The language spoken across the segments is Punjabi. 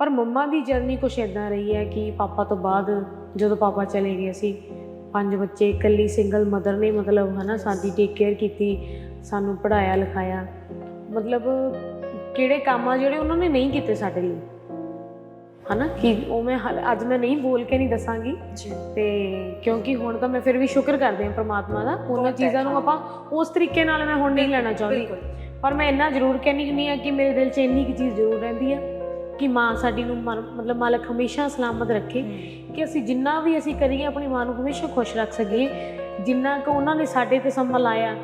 ਪਰ ਮੰਮਾ ਦੀ ਜਰਨੀ ਕੁਛ ਇਦਾਂ ਰਹੀ ਹੈ ਕਿ ਪਾਪਾ ਤੋਂ ਬਾਅਦ ਜਦੋਂ ਪਾਪਾ ਚਲੇ ਗਏ ਸੀ ਪੰਜ ਬੱਚੇ ਇਕੱਲੀ ਸਿੰਗਲ ਮਦਰ ਨੇ ਮਤਲਬ ਹਨਾ ਸਾਡੀ ਟੇਕ ਕੇਅਰ ਕੀਤੀ ਸਾਨੂੰ ਪੜਾਇਆ ਲਿਖਾਇਆ। ਮਤਲਬ ਕਿਹੜੇ ਕੰਮ ਆ ਜਿਹੜੇ ਉਹਨਾਂ ਨੇ ਨਹੀਂ ਕੀਤੇ ਸਾਡੇ ਲਈ? ਹਨਾ ਕਿ ਉਹ ਮੈਂ ਅੱਜ ਮੈਂ ਨਹੀਂ ਬੋਲ ਕੇ ਨਹੀਂ ਦੱਸਾਂਗੀ। ਤੇ ਕਿਉਂਕਿ ਹੁਣ ਤਾਂ ਮੈਂ ਫਿਰ ਵੀ ਸ਼ੁਕਰ ਕਰਦੀ ਹਾਂ ਪ੍ਰਮਾਤਮਾ ਦਾ ਉਹਨਾਂ ਚੀਜ਼ਾਂ ਨੂੰ। ਆਪਾਂ ਉਸ ਤਰੀਕੇ ਨਾਲ ਮੈਂ ਹੁਣ ਨਹੀਂ ਲੈਣਾ ਚਾਹੁੰਦੀ। ਪਰ ਮੈਂ ਇੰਨਾ ਜ਼ਰੂਰ ਕਹਿਣੀ ਹੁੰਦੀ ਆ ਕਿ ਮੇਰੇ ਦਿਲ 'ਚ ਇੰਨੀ ਕੁ ਚੀਜ਼ ਜ਼ਰੂਰ ਰਹਿੰਦੀ ਆ। ਕਿ ਮਾਂ ਸਾਡੀ ਨੂੰ ਮਤਲਬ ਮਾਲਕ ਹਮੇਸ਼ਾ ਸਲਾਮਤ ਰੱਖੇ ਕਿ ਅਸੀਂ ਜਿੰਨਾ ਵੀ ਅਸੀਂ ਕਰੀਏ ਆਪਣੀ ਮਾਂ ਨੂੰ ਹਮੇਸ਼ਾ ਖੁਸ਼ ਰੱਖ ਸਕੀਏ। ਜਿੰਨਾ ਕੁ ਉਹਨਾਂ ਨੇ ਸਾਡੇ ਤੇ ਸਮਾਂ ਲਾਇਆ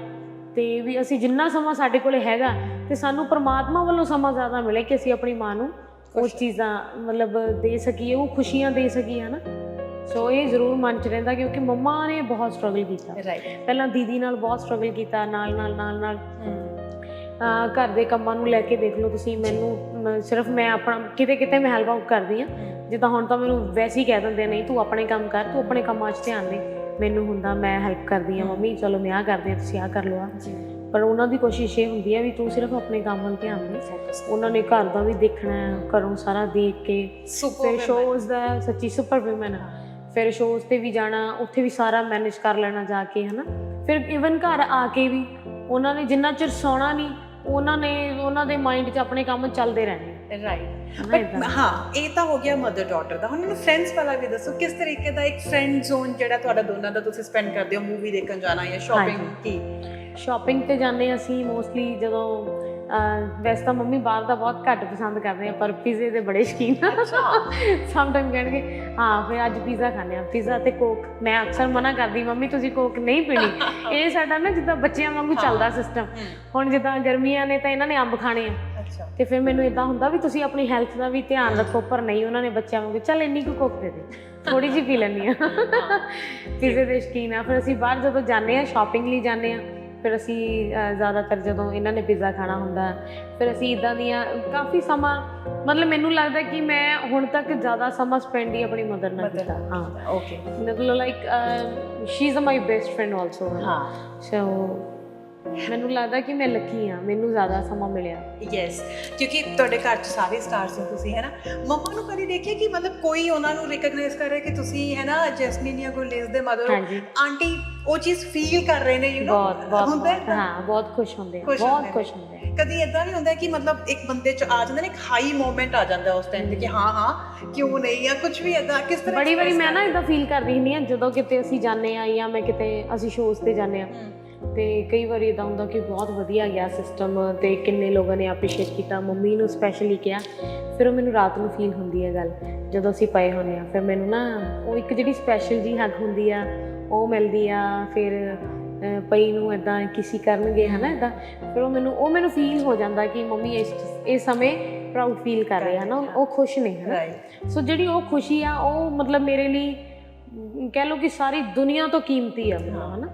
ਤੇ ਵੀ ਅਸੀਂ ਜਿੰਨਾ ਸਮਾਂ ਸਾਡੇ ਕੋਲੇ ਹੈਗਾ ਤੇ ਸਾਨੂੰ ਪ੍ਰਮਾਤਮਾ ਵੱਲੋਂ ਸਮਾਂ ਜ਼ਿਆਦਾ ਮਿਲੇ ਕਿ ਅਸੀਂ ਆਪਣੀ ਮਾਂ ਨੂੰ ਉਹ ਚੀਜ਼ਾਂ ਮਤਲਬ ਦੇ ਸਕੀਏ ਉਹ ਖੁਸ਼ੀਆਂ ਦੇ ਸਕੀਏ ਹਨਾ। ਸੋ ਇਹ ਜ਼ਰੂਰ ਮਨ 'ਚ ਰਹਿੰਦਾ ਕਿਉਂਕਿ ਮੰਮਾ ਨੇ ਬਹੁਤ ਸਟਰਗਲ ਕੀਤਾ। ਪਹਿਲਾਂ ਦੀਦੀ ਨਾਲ ਬਹੁਤ ਸਟਰਗਲ ਕੀਤਾ ਨਾਲ ਨਾਲ ਨਾਲ ਨਾਲ। ਘਰ ਦੇ ਕੰਮਾਂ ਨੂੰ ਲੈ ਕੇ ਦੇਖ ਲਓ ਤੁਸੀਂ ਮੈਨੂੰ ਸਿਰਫ ਮੈਂ ਆਪਣਾ ਕਿਤੇ ਕਿਤੇ ਮੈਂ ਹੈਲਪ ਆਊਟ ਕਰਦੀ ਆ ਜਿੱਦਾਂ ਹੁਣ ਤਾਂ ਮੈਨੂੰ ਵੈਸੇ ਹੀ ਕਹਿ ਦਿੰਦੇ ਨਹੀਂ ਤੂੰ ਆਪਣੇ ਕੰਮ ਕਰ ਤੂੰ ਆਪਣੇ ਕੰਮਾਂ 'ਚ ਧਿਆਨ ਦੇ। ਮੈਨੂੰ ਹੁੰਦਾ ਮੈਂ ਹੈਲਪ ਕਰਦੀ ਆ ਮੰਮੀ ਚਲੋ ਮੈਂ ਆ ਕਰਦੀ ਆ ਤੁਸੀਂ ਆ ਕਰ ਲਓ ਆ ਪਰ ਉਹਨਾਂ ਦੀ ਕੋਸ਼ਿਸ਼ ਇਹ ਹੁੰਦੀ ਹੈ ਵੀ ਤੂੰ ਸਿਰਫ ਆਪਣੇ ਕੰਮ ਵੱਲ ਧਿਆਨ ਦੇ। ਉਹਨਾਂ ਨੇ ਘਰ ਦਾ ਵੀ ਦੇਖਣਾ ਹੈ ਘਰੋਂ ਸਾਰਾ ਦੇਖ ਕੇ। ਫਿਰ ਸ਼ੋਜ਼ ਦਾ ਸੱਚੀ ਸੁਪਰ ਔਮਨ ਫਿਰ ਸ਼ੋਜ਼ ਤੇ ਵੀ ਜਾਣਾ ਉੱਥੇ ਵੀ ਸਾਰਾ ਮੈਨੇਜ ਕਰ ਲੈਣਾ ਜਾ ਕੇ ਹਨਾ। ਫਿਰ ਇਵਨ ਘਰ ਆ ਕੇ ਵੀ ਉਹਨਾਂ ਨੇ ਜਿੰਨਾ ਚਿਰ ਸੌਣਾ ਨਹੀਂ ਉਹਨਾਂ ਨੇ ਉਹਨਾਂ ਦੇ ਮਾਈਂਡ 'ਚ ਆਪਣੇ ਕੰਮ ਚੱਲਦੇ ਰਹਿਣੇ ਰਾਈਟ ਬਟ। ਹਾਂ ਇਹ ਤਾਂ ਹੋ ਗਿਆ ਮਦਰ ਡਾਟਰ ਦਾ। ਹੁਣ ਮੈਨੂੰ ਫਰੈਂਡਸ ਵਾਲਾ ਵੀ ਦੱਸੋ ਕਿਸ ਤਰੀਕੇ ਦਾ ਇੱਕ ਫਰੈਂਡ ਜ਼ੋਨ ਜਿਹੜਾ ਤੁਹਾਡਾ ਦੋਨਾਂ ਦਾ ਤੁਸੀਂ ਸਪੈਂਡ ਕਰਦੇ ਹੋ? ਮੂਵੀ ਦੇਖਣ ਜਾਣਾ ਜਾਂ ਸ਼ਾਪਿੰਗ ਕੀ? ਸ਼ਾਪਿੰਗ ਤੇ ਜਾਂਦੇ ਅਸੀਂ ਮੋਸਟਲੀ ਜਦੋਂ ਵੈਸੇ ਤਾਂ ਮੰਮੀ ਬਾਹਰ ਦਾ ਬਹੁਤ ਘੱਟ ਪਸੰਦ ਕਰਦੇ ਆ ਪਰ ਪੀਜ਼ੇ ਦੇ ਬੜੇ ਸ਼ੌਕੀਨ ਆ। ਸਮ ਟਾਈਮ ਕਹਿਣਗੇ ਹਾਂ ਫਿਰ ਅੱਜ ਪੀਜ਼ਾ ਖਾਣੇ ਆ। ਪੀਜ਼ਾ ਤੇ ਕੋਕ ਮੈਂ ਅਕਸਰ ਮਨਾ ਕਰਦੀ ਮੰਮੀ ਤੁਸੀਂ ਕੋਕ ਨਹੀਂ ਪੀਣੀ। ਇਹ ਸਾਡਾ ਨਾ ਜਿੱਦਾਂ ਬੱਚਿਆਂ ਵਾਂਗੂ ਚੱਲਦਾ ਸਿਸਟਮ ਹੁਣ ਜਿੱਦਾਂ ਗਰਮੀਆਂ ਨੇ ਤਾਂ ਇਹਨਾਂ ਨੇ ਅੰਬ ਖਾਣੇ ਆ। ਤੇ ਫਿਰ ਮੈਨੂੰ ਇਦਾਂ ਹੁੰਦਾ ਵੀ ਤੁਸੀਂ ਆਪਣੀ ਹੈਲਥ ਦਾ ਵੀ ਧਿਆਨ ਰੱਖੋ ਪਰ ਨਹੀਂ ਉਹਨਾਂ ਨੇ ਬੱਚਿਆਂ ਵਾਂਗੂ ਚੱਲ ਇੰਨੀ ਕੁ ਕੋਕ ਦੇ ਦੇ ਥੋੜੀ ਜਿਹੀ ਪੀ ਲੈਂਦੀ ਆ ਪੀਜ਼ੇ ਦੇ ਸ਼ੌਕੀਨ ਆ। ਫਿਰ ਅਸੀਂ ਬਾਹਰ ਜਦੋਂ ਜਾਂਦੇ ਆ ਸ਼ਾਪਿੰਗ ਲਈ ਜਾਂਦੇ ਆ ਫਿਰ ਅਸੀਂ ਜ਼ਿਆਦਾਤਰ ਜਦੋਂ ਇਹਨਾਂ ਨੇ ਪੀਜ਼ਾ ਖਾਣਾ ਹੁੰਦਾ ਫਿਰ ਅਸੀਂ ਇਦਾਂ ਦੀਆਂ ਕਾਫੀ ਸਮਾਂ ਮਤਲਬ ਮੈਨੂੰ ਲੱਗਦਾ ਕਿ ਮੈਂ ਹੁਣ ਤੱਕ ਜ਼ਿਆਦਾ ਸਮਾਂ ਸਪੈਂਡ ਹੀ ਆਪਣੀ ਮਦਰ ਨਾਲ ਕੀਤਾ। ਹਾਂ। ਓਕੇ ਮਤਲਬ like she is my best friend also ਹਾਂ। ਸੋ ਮੈਨੂੰ ਲੱਗਦਾ ਕਿ ਮੈਂ ਲੱਕੀ ਆ ਮੈਨੂੰ ਜ਼ਿਆਦਾ ਸਮਾਂ ਮਿਲਿਆ। ਯੈਸ ਕਿਉਂਕਿ ਤੁਹਾਡੇ ਘਰ ਚ ਸਾਰੇ ਸਟਾਰਸ ਹੋ ਤੁਸੀਂ ਹੈ ਨਾ? ਮੰਮਾ ਨੂੰ ਕਦੀ ਦੇਖਿਆ ਕਿ ਮਤਲਬ ਕੋਈ ਉਹਨਾਂ ਨੂੰ ਰਿਕਗਨਾਈਜ਼ ਕਰ ਰਿਹਾ ਕਿ ਤੁਸੀਂ ਹੈ ਨਾ ਜੈਸਮੀਨ ਜਾਂ ਗੁਰਲੇਸ ਦੇ ਮਦਰ ਆਂਟੀ ਉਹ ਚੀਜ਼ ਫੀਲ ਕਰ ਰਹੇ ਨੇ ਯੂ نو ਬਹੁਤ ਬਹੁਤ ਹੁੰਦਾ ਹੈ ਬਹੁਤ, ਖੁਸ਼ ਹੁੰਦੇ ਆ ਬਹੁਤ। ਖੁਸ਼ ਹੁੰਦੇ ਆ। ਕਦੀ ਇਦਾਂ ਵੀ ਹੁੰਦਾ ਕਿ ਮਤਲਬ ਇੱਕ ਬੰਦੇ ਚ ਆ ਜਾਂਦਾ ਨਾ ਇੱਕ ਹਾਈ ਮੂਮੈਂਟ ਆ ਜਾਂਦਾ ਉਸ ਟਾਈਮ ਤੇ ਕਿ ਹਾਂ ਹਾਂ ਕਿਉਂ ਨਹੀਂ ਜਾਂ ਕੁਝ ਵੀ ਇਦਾਂ ਕਿਸ ਤਰ੍ਹਾਂ ਬੜੀ ਵਾਰੀ ਮੈਂ ਨਾ? ਇਦਾਂ ਫੀਲ ਕਰਦੀ ਹੁੰਦੀ ਆ ਜਦੋਂ ਕਿਤੇ ਅਸੀਂ ਜਾਂਦੇ ਆ ਜਾਂ ਮੈਂ ਕਿਤੇ ਅਸੀਂ ਸ਼ੋਜ਼ ਤੇ ਜਾਂਦੇ ਆ ਤੇ ਕਈ ਵਾਰੀ ਇਦਾਂ ਹੁੰਦਾ ਕਿ ਬਹੁਤ ਵਧੀਆ ਗਿਆ ਸਿਸਟਮ ਤੇ ਕਿੰਨੇ ਲੋਕਾਂ ਨੇ ਐਪਰੀਸ਼ੀਏਟ ਕੀਤਾ ਮੰਮੀ ਨੂੰ ਸਪੈਸ਼ਲੀ ਕਿਹਾ ਫਿਰ ਉਹ ਮੈਨੂੰ ਰਾਤ ਨੂੰ ਫੀਲ ਹੁੰਦੀ ਹੈ ਗੱਲ ਜਦੋਂ ਅਸੀਂ ਪਏ ਹੁੰਦੇ ਆ ਫਿਰ ਮੈਨੂੰ ਨਾ ਉਹ ਇੱਕ ਜਿਹੜੀ ਸਪੈਸ਼ਲ ਜੀ ਹੱਗ ਹੁੰਦੀ ਆ ਉਹ ਮਿਲਦੀ ਆ ਫਿਰ ਪਈ ਨੂੰ ਇਦਾਂ ਕਿਸੇ ਕਰਨਗੇ ਹਨਾ ਇਦਾਂ ਫਿਰ ਉਹ ਮੈਨੂੰ ਉਹ ਮੈਨੂੰ ਫੀਲ ਹੋ ਜਾਂਦਾ ਕਿ ਮੰਮੀ ਇਸ ਇਸ ਸਮੇਂ ਪ੍ਰਾਊਡ ਫੀਲ ਕਰ ਰਹੇ ਹਨ ਉਹ ਖੁਸ਼ ਨੇ ਹਨਾ। ਸੋ ਜਿਹੜੀ ਉਹ ਖੁਸ਼ੀ ਆ ਉਹ ਮਤਲਬ ਮੇਰੇ ਲਈ ਕਹਿ ਲਓ ਕਿ ਸਾਰੀ ਦੁਨੀਆ ਤੋਂ ਕੀਮਤੀ ਆ।